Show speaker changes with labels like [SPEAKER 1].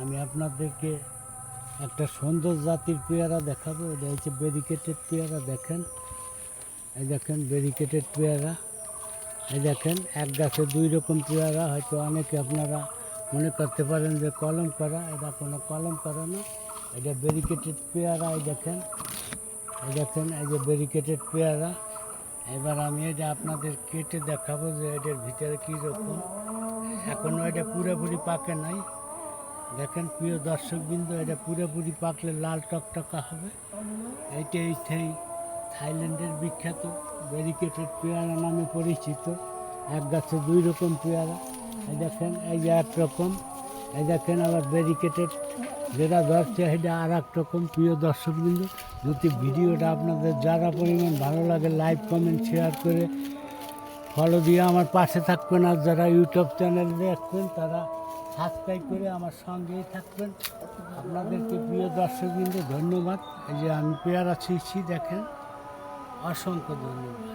[SPEAKER 1] আমি আপনাদেরকে একটা সুন্দর জাতির পেয়ারা দেখাবো। এটা হচ্ছে ব্যারিকেটেড পেয়ারা, দেখেন। এই দেখেন ব্যারিকেটেড পেয়ারা। এই দেখেন, এক গাছে দুই রকম পেয়ারা। হয়তো অনেকে আপনারা মনে করতে পারেন যে কলম করা। এটা কোনো কলম করা না। এটা ব্যারিকেটেড পেয়ারা, এই দেখেন। এই দেখেন, এই যে ব্যারিকেটেড পেয়ারা। এবার আমি এটা আপনাদের কেটে দেখাবো যে এটার ভিতরে কী রকম এখনও এটা পুরোপুরি পাকে নাই। দেখেন প্রিয় দর্শকবৃন্দ, এটা পুরোপুরি পাকলে লাল টকটকা হবে। এইটা এই থাই থাইল্যান্ডের বিখ্যাত ব্যারিকেটেড পেয়ারা নামে পরিচিত। এক গাছে দুই রকম পেয়ারা। এই দেখেন, এই যে এক রকম। এই দেখেন আবার ব্যারিকেটেড যেটা ধরছে, সেটা আর এক রকম। প্রিয় দর্শকবৃন্দ, যদি ভিডিওটা আপনাদের যারা পরিমাণ ভালো লাগে, লাইক, কমেন্ট, শেয়ার করে ফলো দিয়ে আমার পাশে থাকবেন। আর যারা ইউটিউব চ্যানেল দেখবেন, তারা সাবস্ক্রাইব করে আমার সঙ্গেই থাকবেন। আপনাদেরকে প্রিয় দর্শকবৃন্দ, ধন্যবাদ। এই যে আমি পেয়ারা ছিঁড়ছি, দেখেন। অসংখ্য ধন্যবাদ।